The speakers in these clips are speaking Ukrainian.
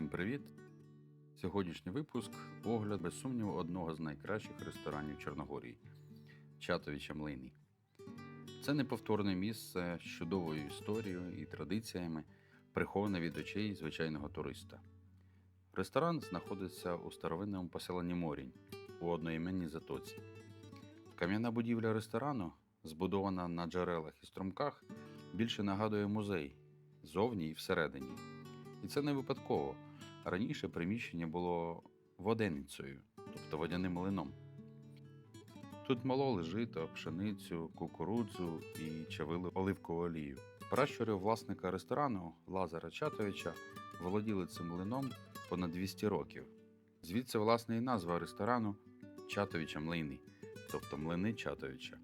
Всім привіт! Сьогоднішній випуск огляд, без сумніву, одного з найкращих ресторанів Чорногорії Чатовіча Млині. Це неповторне місце з чудовою історією і традиціями, приховане від очей звичайного туриста. Ресторан знаходиться у старовинному поселенні Морінь у одноіменній затоці. Кам'яна будівля ресторану, збудована на джерелах і струмках, більше нагадує музей зовні і всередині. І це не випадково. Раніше приміщення було воденицею, тобто водяним млином. Тут мололи жито, пшеницю, кукурудзу і чавили оливкову олію. Пращури власника ресторану Лазара Чатовича володіли цим млином понад 200 років. Звідси, власне, і назва ресторану Чатовича Млини, тобто млини Чатовича.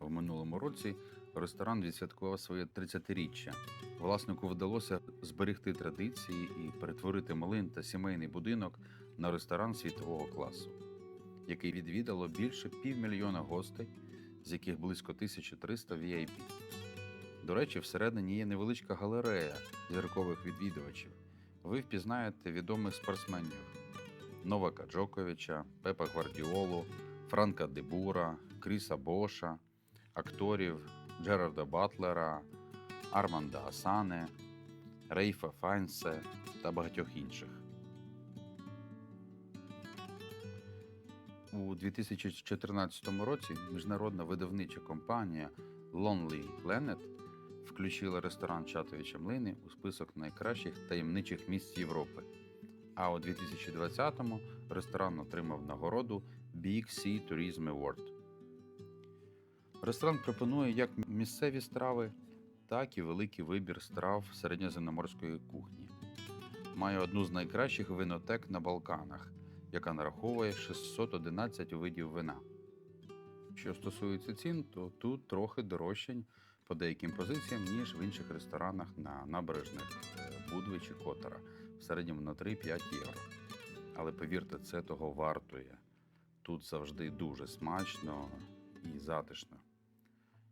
В минулому році ресторан відсвяткував своє 30-річчя. Власнику вдалося зберегти традиції і перетворити млин та сімейний будинок на ресторан світового класу, який відвідало більше півмільйона гостей, з яких близько 1300 VIP. До речі, всередині є невеличка галерея зіркових відвідувачів. Ви впізнаєте відомих спортсменів Новака Джоковича, Пепа Гвардіолу, Франка Дебура, Кріса Боша, акторів Джерарда Батлера, Арманда Асане, Рейфа Файнсе та багатьох інших. У 2014 році міжнародна видавнича компанія Lonely Planet включила ресторан Чатовича Млини у список найкращих таємничих місць Європи. А у 2020-му ресторан отримав нагороду Big Sea Tourism Award. Ресторан пропонує як місцеві страви, так і великий вибір страв середньоземноморської кухні. Має одну з найкращих винотек на Балканах, яка нараховує 611 видів вина. Що стосується цін, то тут трохи дорожчань по деяким позиціям, ніж в інших ресторанах на набережних е, Будви чи Котора, в середньому на 3-5 євро. Але повірте, це того вартує. Тут завжди дуже смачно і затишно.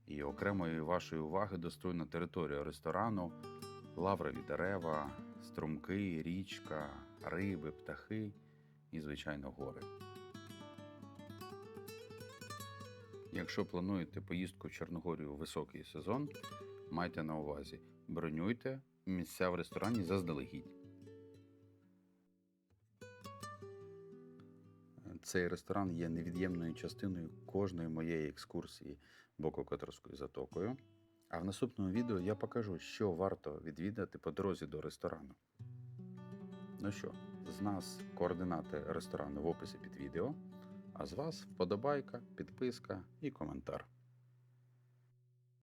І окремої вашої уваги достойна територія ресторану, лаврові дерева, струмки, річка, риби, птахи і, звичайно, гори. Якщо плануєте поїздку в Чорногорію у високий сезон, майте на увазі, бронюйте місця в ресторані заздалегідь. Цей ресторан є невід'ємною частиною кожної моєї екскурсії Бококоторською затокою. А в наступному відео я покажу, що варто відвідати по дорозі до ресторану. Ну що, з нас координати ресторану в описі під відео, а з вас вподобайка, підписка і коментар.